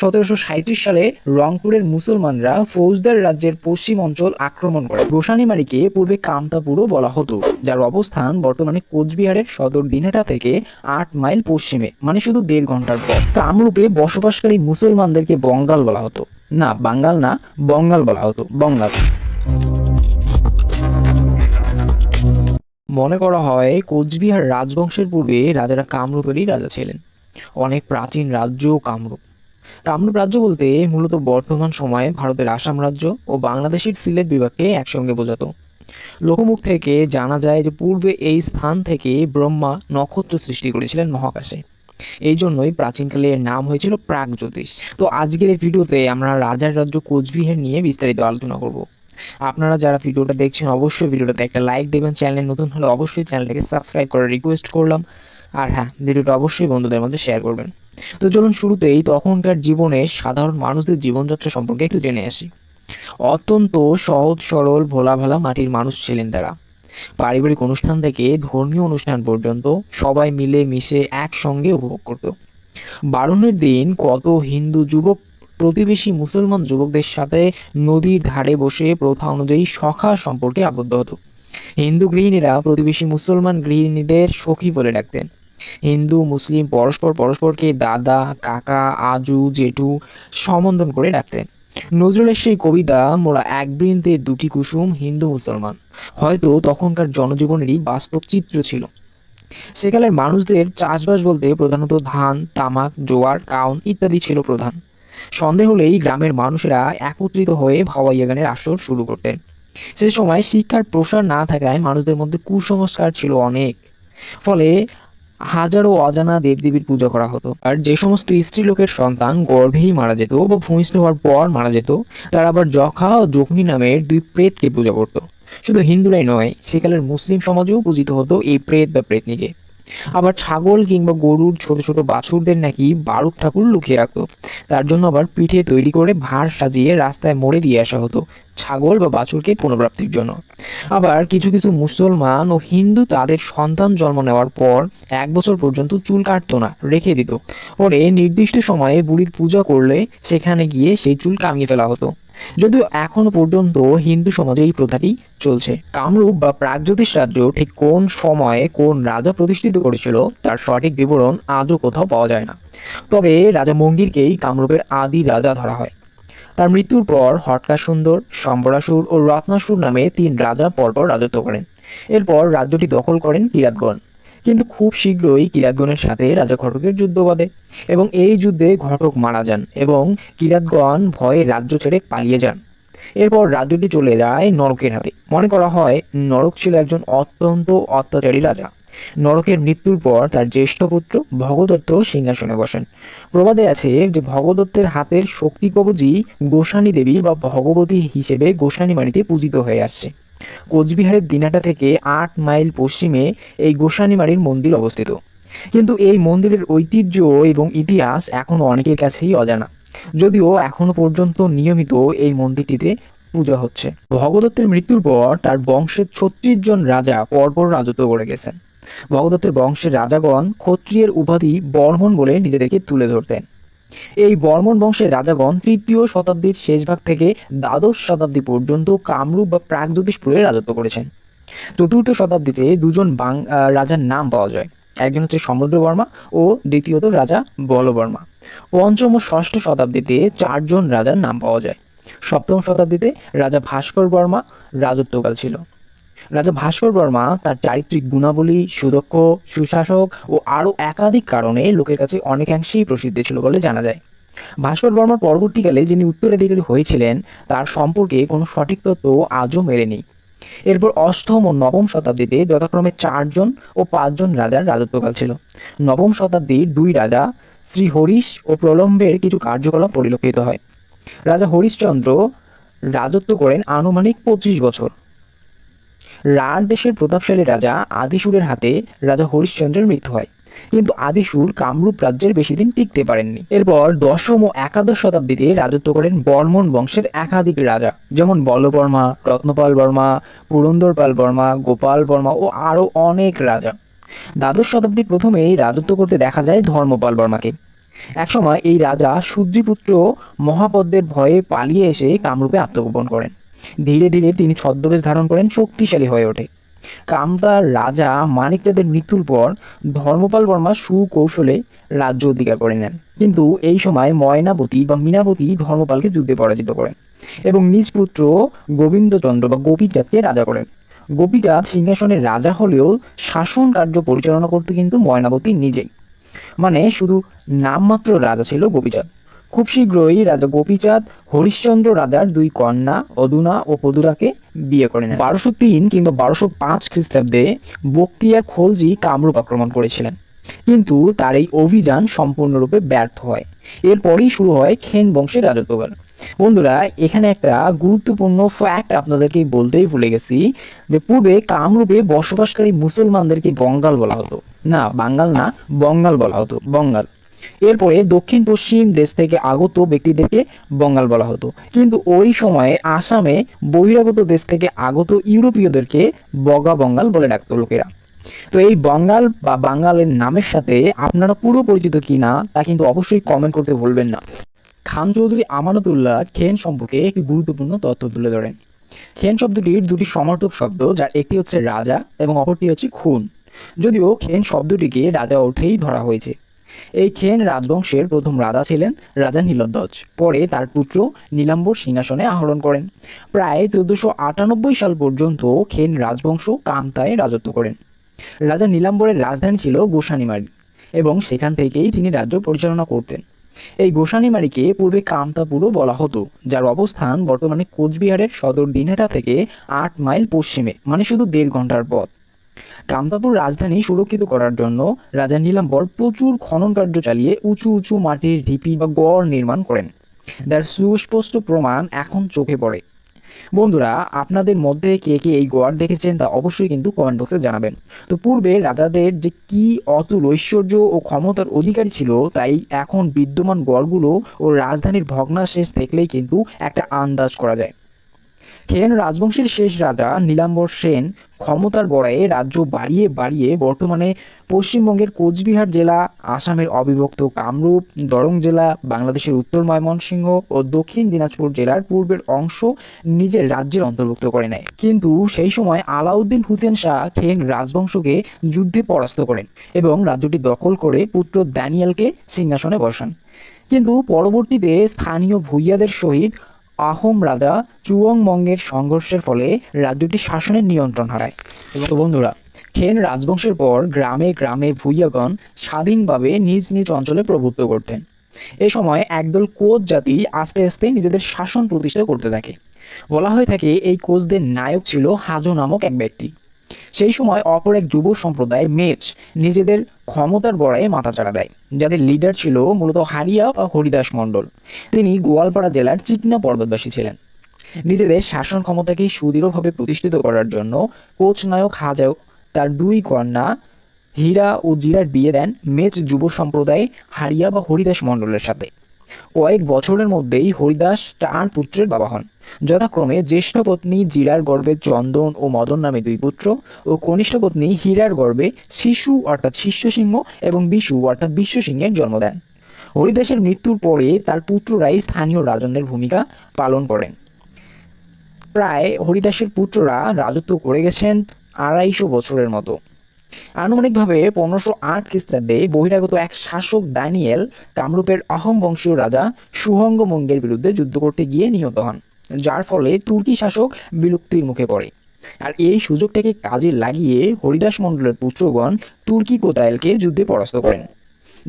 সতেরোশো সাঁইত্রিশ সালে রংপুরের মুসলমানরা ফৌজদার রাজ্যের পশ্চিম অঞ্চল আক্রমণ করে। গোসানিমারিকে পূর্বে কামতাপুরও বলা হতো, যার অবস্থান বর্তমানে কোচবিহারের সদর দিনহাটা থেকে আট মাইল পশ্চিমে মানে শুধু দেড় ঘণ্টার পর কামরূপে বসবাসকারী মুসলমানদেরকে বঙ্গাল বলা হতো। না, বাঙ্গাল না, বঙ্গাল বলা হতো, বঙ্গাল। মনে করা হয়, কোচবিহার রাজবংশের পূর্বে রাজারা কামরূপেরই রাজা ছিলেন। অনেক প্রাচীন রাজ্য কামরূপ। কামরূপ রাজ্য বলতে মূলত বর্তমান সময়ে ভারতের আসাম রাজ্য ও বাংলাদেশের সিলেট বিভাগকে একসঙ্গে বোঝাতো। লোকমুখ থেকে জানা যায় যে পূর্বে এই স্থান থেকে ব্রহ্মা নক্ষত্র সৃষ্টি করেছিলেন মহাকাশে। এই জন্যই প্রাচীনকালে এর নাম হয়েছিল প্রাক জ্যোতিষ তো আজকের এই ভিডিওতে আমরা রাজার রাজ্য কোচবিহার নিয়ে বিস্তারিত আলোচনা করব। আপনারা যারা ভিডিওটা দেখছেন, অবশ্যই ভিডিওটাতে একটা লাইক দেবেন। চ্যানেল নতুন হলে অবশ্যই চ্যানেলটাকে সাবস্ক্রাইব করার রিকোয়েস্ট করলাম। আর হ্যাঁ ভিডিওটা অবশ্যই বন্ধুদের মধ্যে শেয়ার করবেন। তো চলুন শুরুতেই তখনকার জীবনে সাধারণ মানুষদের জীবনযাত্রা সম্পর্কে একটু জেনে আসি। অত্যন্ত সহজ, সরল ভোলা ভালা মাটির মানুষ ছিলেন তারা। পারিবারিক অনুষ্ঠান থেকে ধর্মীয় অনুষ্ঠান পর্যন্ত সবাই মিলে মিশে একসঙ্গে উপভোগ করত। বারণের দিন কত হিন্দু যুবক, প্রতিবেশী মুসলমান যুবকদের সাথে নদীর ধারে বসে প্রথা অনুযায়ী সখা সম্পর্কে আবদ্ধ হতো। হিন্দু গৃহিণীরা প্রতিবেশী মুসলমান গৃহিণীদের সখী বলে ডাকতেন। হিন্দু, মুসলিম, পরস্পর পরস্পরকে দাদা, কাকা, আজু, জেঠু সম্বোধন করে ডাকতেন। নজরুলের সেই কবিতা মোরা এক বৃন্তে দুটি কুসুম হিন্দু মুসলমান। হয়তো তখনকার জনজীবনেরই বাস্তব চিত্র ছিল। সেকালের মানুষদের চাষবাস বলতে প্রধানত ধান, তামাক, জোয়ার, কাউন ইত্যাদি ছিল প্রধান। সন্ধে হলেই গ্রামের মানুষেরা একত্রিত হয়ে ভাওয়াইয়া গানের আসর শুরু করতেন। সে সময় শিক্ষার প্রসার না থাকায় মানুষদের মধ্যে কুসংস্কার ছিল অনেক। ফলে হাজারো অজানা দেবদেবীর পূজা করা হতো। আর যে সমস্ত স্ত্রী লোকের সন্তান গর্ভেই মারা যেত বা ভূমিষ্ঠ হওয়ার পর মারা যেত, তারা আবার যখা ও যখনি নামের দুই প্রেতকে পূজা করত। শুধু হিন্দুরাই নয়, সেকালের মুসলিম সমাজেও পূজিত হতো এই প্রেত বা প্রেতনিকে। আবার ছাগল কিংবা গরুর ছোট ছোট বাছুরদের নাকি বারুক ঠাকুর লুকিয়ে রাখতো। তার জন্য আবার পিঠে তৈরি করে ভাঁড় সাজিয়ে রাস্তায় মোড়ে দিয়ে আসা হতো ছাগল বা বাছুরকে পুনর্প্রাপ্তির জন্য। আবার কিছু কিছু মুসলমান ও হিন্দু তাদের সন্তান জন্ম নেওয়ার পর এক বছর পর্যন্ত চুল কাটতো না, রেখে দিত। পরে নির্দিষ্ট সময়ে বুড়ির পূজা করলে সেখানে গিয়ে সেই চুল কামিয়ে ফেলা হতো। যদিও এখন পর্যন্ত হিন্দু সমাজে এই প্রথাটি চলছে। কামরূপ বা প্রাগজ্যোতিষ রাজ্য ঠিক কোন সময়ে কোন রাজা প্রতিষ্ঠিত করেছিল তার সঠিক বিবরণ আজও কোথাও পাওয়া যায় না। তবে রাজা মঙ্গিরকেই কামরূপের আদি রাজা ধরা হয়। তার মৃত্যুর পর হটকাসুন্দর সম্বরাসুর ও রত্নাসুর নামে তিন রাজা পরপর রাজত্ব করেন। এরপর রাজ্যটি দখল করেন কিরাতগণ কিন্তু খুব শীঘ্রই কিরাতগণের সাথে রাজা ঘটকের যুদ্ধ বাঁধে এবং এই যুদ্ধে ঘটক মারা যান এবং কিরাতগণ ভয়ে রাজ্য ছেড়ে পালিয়ে যান। এরপর রাজ্যটি চলে যায় নরকের হাতে। মনে করা হয় নরক ছিল একজন অত্যন্ত অত্যাচারী রাজা। নরকের মৃত্যুর পর তার জ্যেষ্ঠ পুত্র ভগদত্ত সিংহাসনে বসেন। প্রবাদে আছে যে ভগদত্তের হাতের শক্তি কবজি গোসানী দেবী বা ভগবতী হিসেবে গোসানী মাটিতে পূজিত হয়ে আসছে। কোচবিহারের দিনাটা থেকে আট মাইল পশ্চিমে এই গোসানীমারির মন্দির অবস্থিত। কিন্তু এই মন্দিরের ঐতিহ্য এবং ইতিহাস এখনও অনেকের কাছেই অজানা। যদিও এখনও পর্যন্ত নিয়মিত এই মন্দিরটিতে পূজা হচ্ছে। ভগদত্তের মৃত্যুর পর তার বংশের ছত্রিশ জন রাজা পরপর রাজত্ব করে গেছেন। ভগদত্তের বংশের রাজাগণ ক্ষত্রিয়ের উপাধি বর্মন বলে নিজেদেরকে তুলে ধরতেন। এই বর্মন বংশের রাজাগণ তৃতীয় শতাব্দীর শেষ ভাগ থেকে দ্বাদশ শতাব্দী পর্যন্ত কামরূপ বা প্রাগজ্যোতিষপুরে রাজত্ব করেছেন। চতুর্থ শতাব্দীতে দুজন বাং রাজার নাম পাওয়া যায়। একজন হচ্ছে সমুদ্র বর্মা ও দ্বিতীয়ত রাজা বলবর্মা। পঞ্চম ও ষষ্ঠ শতাব্দীতে চারজন রাজার নাম পাওয়া যায়। সপ্তম শতাব্দীতে রাজা ভাস্কর বর্মা রাজত্বকাল ছিল। রাজা ভাস্কর বর্মা তার চারিত্রিক গুণাবলী, সুদক্ষ, সুশাসক ও আরও একাধিক কারণে লোকের কাছে অনেকাংশেই প্রসিদ্ধ ছিল বলে জানা যায়। ভাস্কর বর্মার পরবর্তীকালে যিনি উত্তরাধিকারী হয়েছিলেন, তার সম্পর্কে কোনো সঠিক তথ্য আজও মেলেনি। এরপর অষ্টম ও নবম শতাব্দীতে যথাক্রমে চারজন ও পাঁচজন রাজার রাজত্বকাল ছিল। নবম শতাব্দীর দুই রাজা, শ্রী হরিশ ও প্রলম্বের কিছু কার্যকলাপ পরিলক্ষিত হয়। রাজা হরিশচন্দ্র রাজত্ব করেন আনুমানিক পঁচিশ বছর। রাঢ় দেশের প্রতাপশালী রাজা আদিসুরের হাতে রাজা হরিশ্চন্দ্রের মৃত্যু হয়। কিন্তু আদিসুর কামরূপ রাজ্যের বেশি দিন টিকতে পারেননি। এরপর দশম ও একাদশ শতাব্দীতে রাজত্ব করেন বর্মন বংশের একাধিক রাজা, যেমন বলবর্মা রত্নপাল বর্মা পুরন্দর পাল বর্মা, গোপাল বর্মা ও আরও অনেক রাজা। দ্বাদশ শতাব্দীর প্রথমেই রাজত্ব করতে দেখা যায় ধর্মপাল বর্মাকে। একসময় এই রাজা সূর্যপুত্র মহাপদ্মের ভয়ে পালিয়ে এসে কামরূপে আত্মগোপন করেন। ধীরে ধীরে তিনি ছদ্মবেশ ধারণ করেন শক্তিশালী হয়ে ওঠে। কামতার রাজা মানিকচাঁদের মৃত্যুর পর ধর্মপাল বর্মা সুকৌশলে রাজ্য অধিকার করে নেন। কিন্তু এই সময় ময়নাবতী বা মীনাবতী ধর্মপালকে যুদ্ধে পরাজিত করেন এবং নিজ পুত্র গোবিন্দচন্দ্র বা গোপীচাঁদকে রাজা করেন। গোপীচাঁদ সিংহাসনের রাজা হলেও শাসন কার্য পরিচালনা করতে কিন্তু ময়নাবতী নিজেই। মানে শুধু নামমাত্র রাজা ছিল গোপীচাঁদ। খুব শীঘ্রই রাজা গোপীচাঁদ, হরিশ্চন্দ্র রাজার দুই কন্যা অদুনা ও পদুরাকে বিয়ে করে নেন বারোশো তিন কিংবা বারোশো পাঁচ খ্রিস্টাব্দে বক্তিয়ার খলজি কামরূপ আক্রমণ করেছিলেন। কিন্তু তার এই অভিযান সম্পূর্ণরূপে ব্যর্থ হয়। এরপরেই শুরু হয় খেন বংশের রাজত্বকাল বন্ধুরা, এখানে একটা গুরুত্বপূর্ণ ফ্যাক্ট আপনাদেরকে বলতেই ভুলে গেছি যে পূর্বে কামরূপে বসবাসকারী মুসলমানদেরকে বঙ্গাল বলা হতো। না, বাঙ্গাল না, বঙ্গাল বলা হতো। বঙ্গাল। এরপরে দক্ষিণ পশ্চিম দেশ থেকে আগত ব্যক্তিদেরকে বঙ্গাল বলা হতো। কিন্তু ওই সময়ে আসামে বহিরাগত দেশ থেকে আগত ইউরোপীয়দেরকে বগা বঙ্গাল বলে ডাকতো লোকেরা। তো এই বঙ্গাল বা বাঙ্গালের নামের সাথে আপনারা পুরো পরিচিত কিনা তা কিন্তু অবশ্যই কমেন্ট করতে ভুলবেন না। খান চৌধুরী আমানতুল্লাহ খেন সম্পর্কে একটি গুরুত্বপূর্ণ তথ্য তুলে ধরেন। খেন শব্দটির দুটি সমর্থক শব্দ, যার একটি হচ্ছে রাজা এবং অপরটি হচ্ছে খুন। যদিও খেন শব্দটিকে রাজা ওঠেই ধরা হয়েছে। এই খেন রাজবংশের প্রথম রাজা ছিলেন রাজা নীলধ্বজ। পরে তার পুত্র নীলাম্বর সিংহাসনে আহরণ করেন। প্রায় চোদ্দশো সাল পর্যন্ত খেন রাজবংশ কামতায় রাজত্ব করেন। রাজা নীলাম্বরের রাজধানী ছিল গোসানিমারি এবং সেখান থেকেই তিনি রাজ্য পরিচালনা করতেন। এই গোসানিমারিকে পূর্বে কামতাপুরও বলা হতো, যার অবস্থান বর্তমানে কোচবিহারের সদর দিনহাটা থেকে আট মাইল পশ্চিমে মানে শুধু দেড় ঘণ্টার পথ। কামতাপুর রাজধানী সুরক্ষিত করার জন্য রাজা নীলাম্বর প্রচুর খনন কার্য চালিয়ে উঁচু উঁচু মাটির ঢিপি বা গড় নির্মাণ করেন। যার সুস্পষ্ট প্রমাণ এখন চোখে পড়ে। বন্ধুরা, আপনাদের মধ্যে কে কে এই গড় দেখেছেন তা অবশ্যই কিন্তু কমেন্ট বক্সে জানাবেন। তো পূর্বে রাজাদের যে কি অতুল ঐশ্বর্য ও ক্ষমতার অধিকারী ছিল, তাই এখন বিদ্যমান গড়গুলো ও রাজধানীর ভগ্নাশেষ দেখলেই কিন্তু একটা আন্দাজ করা যায়। খেন রাজবংশের শেষ রাজা নীলাম্বর সেন, ক্ষমতার বড়ায়ে রাজ্য বাড়িয়ে বাড়িয়ে বর্তমানে পশ্চিমবঙ্গের কোচবিহার জেলা, আসামের অবিভক্ত কামরূপ, দরং জেলা, বাংলাদেশের উত্তর ময়মনসিংহ ও দক্ষিণ দিনাজপুর জেলার পূর্বের অংশ নিজের রাজ্যের অন্তর্ভুক্ত করে নেয়। কিন্তু সেই সময় আলাউদ্দিন হুসেন শাহ খেন রাজবংশকে যুদ্ধে পরাস্ত করেন এবং রাজ্যটি দখল করে পুত্র দানিয়েলকে সিংহাসনে বসান। কিন্তু পরবর্তীতে স্থানীয় ভূইয়াদের সহিত আহোম রাজা চুয়ংমঙ্গের সংঘর্ষের ফলে রাজ্যটি শাসনের নিয়ন্ত্রণ হারায়। এবং বন্ধুরা, খেন রাজবংশের পর গ্রামে গ্রামে ভূইয়াগণ স্বাধীনভাবে নিজ নিজ অঞ্চলে প্রভুত্ব করতেন এ সময় একদল কোচ জাতি আস্তে আস্তে নিজেদের শাসন প্রতিষ্ঠা করতে থাকে। বলা হয়ে থাকে, এই কোচদের নায়ক ছিল হাজো নামক এক ব্যক্তি। সেই সময় অপর এক যুব সম্প্রদায় মেচ নিজেদের ক্ষমতার বড়ায় মাথাচাড়া দেয়, যাদের লিডার ছিল মূলত হারিয়া বা হরিদাস মণ্ডল। তিনি গোয়ালপাড়া জেলার চিকনা পর্বতবাসী ছিলেন। নিজেদের শাসন ক্ষমতাকে সুদৃঢ়ভাবে প্রতিষ্ঠিত করার জন্য কোচ নায়ক হাজাও তার দুই কন্যা হীরা ও জিরার বিয়ে দেন মেচ যুব সম্প্রদায় হারিয়া বা হরিদাস মণ্ডলের সাথে। কয়েক বছরের মধ্যেই হরিদাস চার পুত্রের বাবা হন। যথাক্রমে জ্যেষ্ঠ পত্নী জিরার গর্ভে চন্দন ও মদন নামে দুই পুত্র ও কনিষ্ঠ পত্নী হীরার গর্ভে শিশু অর্থাৎ শিষ্য সিংহ এবং বিশু অর্থাৎ বিশ্ব সিংহের জন্ম দেন। হরিদাসের মৃত্যুর পরে তার পুত্ররাই স্থানীয় রাজনের ভূমিকা পালন করেন। প্রায় হরিদাসের পুত্ররা রাজত্ব করে গেছেন আড়াইশো বছরের মতো। আনুমানিকভাবে পনেরোশো আট খ্রিস্টাব্দে বহিরাগত এক শাসক দানিয়েল কামরূপের অহম বংশীয় রাজা সুহঙ্গমঙ্গের বিরুদ্ধে যুদ্ধ করতে গিয়ে নিহত হন। যার ফলে তুর্কি শাসক বিলুপ্তির মুখে পড়ে। আর এই সুযোগটাকে কাজে লাগিয়ে হরিদাস মণ্ডলের পুত্রগণ তুর্কি কোতায়েলকে যুদ্ধে পরাস্ত করেন।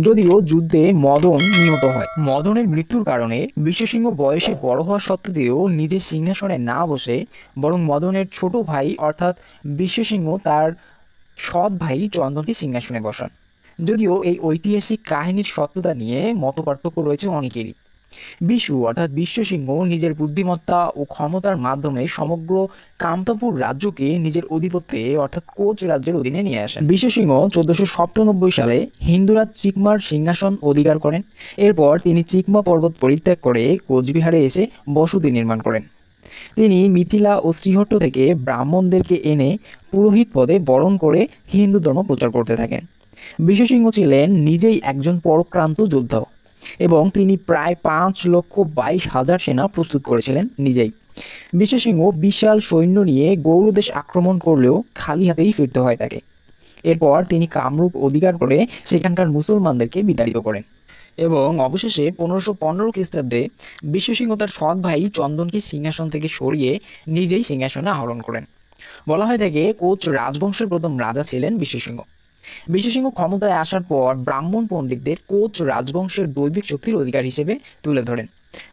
যদিও যুদ্ধে মদন নিহত হয়। মদনের মৃত্যুর কারণে বিশ্বসিংহ বয়সে বড় হওয়া সত্ত্বেও নিজের সিংহাসনে না বসে বরং মদনের ছোট ভাই অর্থাৎ বিশ্বসিংহ তার সৎ ভাই চন্দনকে সিংহাসনে বসান। যদিও এই ঐতিহাসিক কাহিনীর সত্যতা নিয়ে মতপার্থক্য রয়েছে অনেকেরই। বিশু অর্থাৎ বিশ্বসিংহ নিজের বুদ্ধিমত্তা ও ক্ষমতার মাধ্যমে সমগ্র কামতাপুর রাজ্যকে নিজের অধিপত্যে অর্থাৎ কোচ রাজ্যের অধীনে নিয়ে আসেন। বিশ্বসিংহ চোদ্দশো সপ্তানব্বই সালে হিন্দুরাজ চিকমার সিংহাসন অধিকার করেন। এরপর তিনি চিকমা পর্বত পরিত্যাগ করে কোচবিহারে এসে বসতি নির্মাণ করেন। তিনি মিথিলা ও শ্রীহট্ট থেকে ব্রাহ্মণদেরকে এনে পুরোহিত পদে বরণ করে হিন্দু ধর্ম প্রচার করতে থাকেন। বিশ্বসিংহ ছিলেন নিজেই একজন পরক্রান্ত যোদ্ধা। এবং তিনি প্রায় পাঁচ লক্ষ বাইশ হাজার সেনা প্রস্তুত করেছিলেন নিজেই। বিশ্বসিংহ বিশাল সৈন্য নিয়ে গৌড়দেশ আক্রমণ করলেও খালি হাতেই ফিরতে হয় তাকে। এরপর তিনি কামরূপ অধিকার করে সেখানকার মুসলমানদেরকে বিতাড়িত করেন। এবং অবশেষে পনেরোশো পনেরো খ্রিস্টাব্দে বিশ্বসিংহ তার সৎ ভাই চন্দনকে সিংহাসন থেকে সরিয়ে নিজেই সিংহাসনে আহরণ করেন। বলা হয় থাকে কোচ রাজবংশের প্রথম রাজা ছিলেন বিশ্বসিংহ বিশ্বসিংহ ক্ষমতায় আসার পর ব্রাহ্মণ পণ্ডিতদের কোচ রাজবংশের দৈবিক শক্তির অধিকার হিসেবে তুলে ধরেন।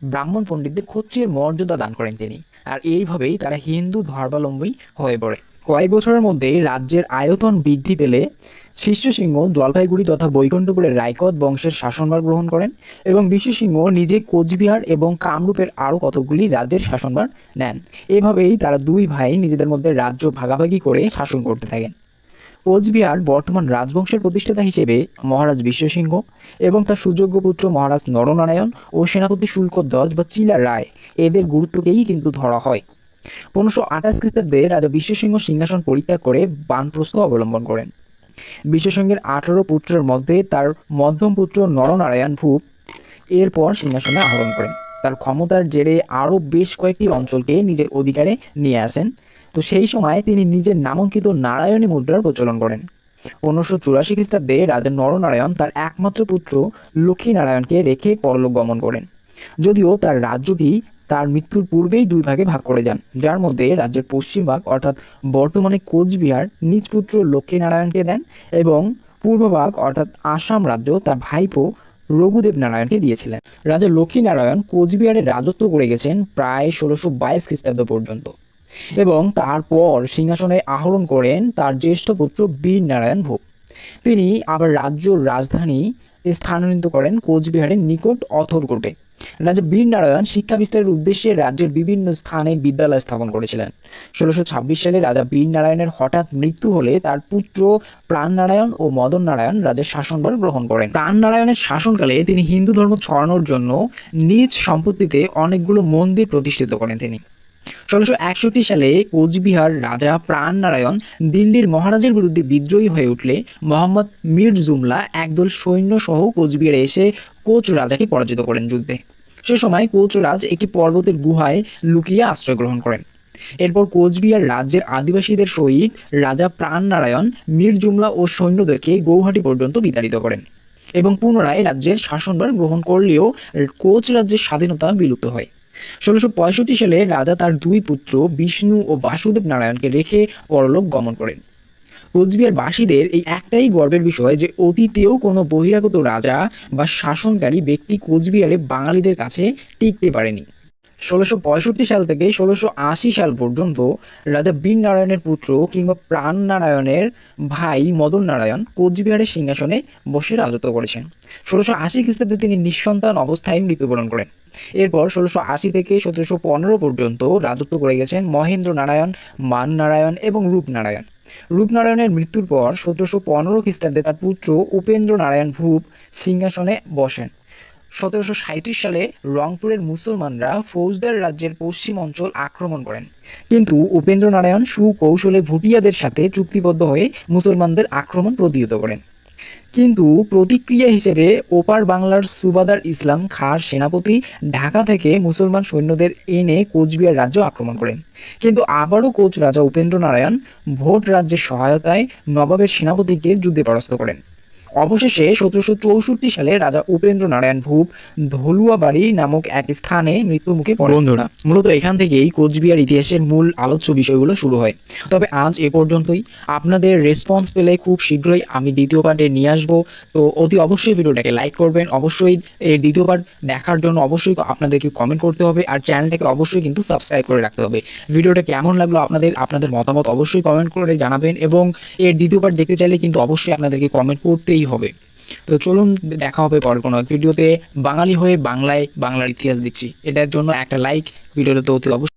ব্রাহ্মণ পণ্ডিতদের ক্ষত্রিয়ের মর্যাদা দান করেন তিনি। আর এইভাবেই তারা হিন্দু ধর্মাবলম্বী হয়ে পড়ে। কয়েক বছরের মধ্যে রাজ্যের আয়তন বৃদ্ধি পেলে শিষ্যসিংহ জলপাইগুড়ি তথা বৈকুণ্ঠপুরের রায়কত বংশের শাসনভার গ্রহণ করেন এবং বিশ্বসিংহ নিজে কোচবিহার এবং কামরূপের আরও কতগুলি রাজ্যের শাসনভার নেন। এভাবেই তারা দুই ভাই নিজেদের মধ্যে রাজ্য ভাগাভাগি করে শাসন করতে থাকেন। কোচবিহার বর্তমান রাজবংশের প্রতিষ্ঠাতা হিসেবে মহারাজ বিশ্বসিংহ এবং তার সুযোগ্য পুত্র মহারাজ নরনারায়ণ ও সেনাপতি শুল্কধ্বজ বা চিলা রায় এদের গুরুত্বকেই কিন্তু ধরা হয়। পনেরোশো আঠাশ খ্রিস্টাব্দে রাজা বিশ্বসিংহ সিংহাসন পরিত্যাগ করে বানপ্রস্থ অবলম্বন করেন। বিশ্বসিংহের আঠারো পুত্রের মধ্যে তার মধ্যম পুত্র নরনারায়ণ ভূপ এরপর সিংহাসনে আহরণ করেন। তার ক্ষমতার জেরে আরও বেশ কয়েকটি অঞ্চলকে নিজের অধিকারে নিয়ে আসেন। তো সেই সময় তিনি নিজের নামাঙ্কিত নারায়ণী মুদ্রার প্রচলন করেন। পনেরোশো চুরাশি খ্রিস্টাব্দে রাজা নরনারায়ণ তার একমাত্র পুত্র লক্ষ্মীনারায়ণকে রেখে পরলোক গমন করেন। যদিও তার রাজ্যটি তার মৃত্যুর পূর্বেই দুই ভাগে ভাগ করে যান, যার মধ্যে রাজ্যের পশ্চিম ভাগ, অর্থাৎ বর্তমানে কোচবিহার, নিজ পুত্র লক্ষ্মীনারায়ণকে দেন এবং পূর্ব ভাগ, অর্থাৎ আসাম রাজ্য, তার ভাইপো রঘুদেব নারায়ণকে দিয়েছিলেন। রাজা লক্ষ্মীনারায়ণ কোচবিহারে রাজত্ব করে গেছেন প্রায় ষোলোশো বাইশ খ্রিস্টাব্দ পর্যন্ত। এবং তারপর সিংহাসনে আহরণ করেন তার জ্যেষ্ঠ পুত্র বীর নারায়ণ ভোগ। তিনি আবার রাজ্য রাজধানী স্থানান্তরিত করেন কোচবিহারের নিকট অথরকোটে। রাজা বীর নারায়ণ শিক্ষা বিস্তারের উদ্দেশ্যে রাজ্যের বিভিন্ন স্থানে বিদ্যালয় স্থাপন করেছিলেন। ষোলোশো ছাব্বিশ সালে রাজা বীর নারায়ণের হঠাৎ মৃত্যু হলে তার পুত্র প্রাণ নারায়ণ ও মদন নারায়ণ রাজের শাসনভার গ্রহণ করেন। প্রাণ নারায়ণের শাসনকালে তিনি হিন্দু ধর্ম ছড়ানোর জন্য নিজ সম্পত্তিতে অনেকগুলো মন্দির প্রতিষ্ঠিত করেন তিনি। ষোলোশো একষট্টি সালে কোচবিহার রাজা প্রাণ নারায়ণ দিল্লির মহারাজের বিরুদ্ধে বিদ্রোহী হয়ে উঠলে মোহাম্মদ মীর জুমলা একদল সৈন্য সহ কোচবিহারে এসে কোচ রাজাকে পরাজিত করেন যুদ্ধে। সে সময় কোচরাজ একটি পর্বতের গুহায় লুকিয়ে আশ্রয় গ্রহণ করেন। এরপর কোচবিহার রাজ্যের আদিবাসীদের সহিত রাজা প্রাণ নারায়ণ মীর জুমলা ও সৈন্যদেরকে গৌহাটি পর্যন্ত বিতাড়িত করেন এবং পুনরায় রাজ্যের শাসনভার গ্রহণ করলেও কোচ রাজ্যের স্বাধীনতা বিলুপ্ত হয়। ষোলোশো পঁয়ষট্টি সালে রাজা তার দুই পুত্র বিষ্ণু ও বাসুদেব নারায়ণকে রেখে পরলোক গমন করেন। কোচবিহার বাসীদের এই একটাই গর্বের বিষয় যে অতীতেও কোনো বহিরাগত রাজা বা শাসনকারী ব্যক্তি কোচবিহারে বাঙালিদের কাছে টিকতে পারেনি। ষোলোশো সাল থেকে ষোলোশো সাল পর্যন্ত রাজা বীর নারায়ণের পুত্র কিংবা প্রাণ নারায়ণের ভাই মদন নারায়ণ কোচবিহারের সিংহাসনে বসে রাজত্ব করেছেন। ষোলোশো আশি খ্রিস্টাব্দে তিনি নিঃসন্তান অবস্থায় মৃত্যুবরণ করেন। এরপর ষোলোশো আশি থেকে সতেরোশো পনেরো পর্যন্ত রাজত্ব করে গেছেন মহেন্দ্র নারায়ণ মান নারায়ণ এবং রূপ রূপনারায়ণ। রূপনারায়ণের মৃত্যুর পর সতেরোশো পনেরো খ্রিস্টাব্দে তার পুত্র উপেন্দ্র নারায়ণ ভূপ সিংহাসনে বসেন। সতেরোশো সাঁইত্রিশ সালে রংপুরের মুসলমানরা ফৌজদার রাজ্যের পশ্চিম অঞ্চল আক্রমণ করেন। কিন্তু উপেন্দ্র নারায়ণ সুকৌশলে ভুটিয়াদের সাথে চুক্তিবদ্ধ হয়ে মুসলমানদের আক্রমণ প্রতিহত করেন। কিন্তু প্রতিক্রিয়া হিসেবে ওপার বাংলার সুবাদার ইসলাম খাঁর সেনাপতি ঢাকা থেকে মুসলমান সৈন্যদের এনে কোচবিহার রাজ্য আক্রমণ করেন। কিন্তু আবারও কোচ রাজা উপেন্দ্র নারায়ণ ভোট রাজ্যের সহায়তায় নবাবের সেনাপতিকে যুদ্ধে পরাস্ত করেন। অবশেষে সতেরোশো চৌষট্টি সালে রাজা উপেন্দ্র নারায়ণ ভূপ ধলুয়াবাড়ি নামক এক স্থানে মৃত্যুমুখে পড়েন। বন্ধুরা মূলত এখান থেকেই কোচবিহার ইতিহাসের মূল আলোচ্য বিষয়গুলো শুরু হয়। তবে আজ এ পর্যন্তই। আপনাদের রেসপন্স পেলে খুব শীঘ্রই আমি দ্বিতীয় পার্টে নিয়ে আসব। তো অতি অবশ্যই ভিডিওটাকে লাইক করবেন। অবশ্যই এর দ্বিতীয় পার্ট দেখার জন্য অবশ্যই আপনাদেরকে কমেন্ট করতে হবে। আর চ্যানেলটাকে অবশ্যই কিন্তু সাবস্ক্রাইব করে রাখতে হবে। ভিডিওটা কেমন লাগল আপনাদের? আপনাদের মতামত অবশ্যই কমেন্ট করে জানাবেন। এবং এর দ্বিতীয় পার্ট দেখতে চাইলে কিন্তু অবশ্যই আপনাদেরকে কমেন্ট করতেই হবে। তো চলুন দেখা হবে পরের কোনো ভিডিওতে বাঙালি হয়ে বাংলায় বাংলার ইতিহাস দিচ্ছি এটার জন্য একটা লাইক ভিডিওটা তো অতি অবশ্যই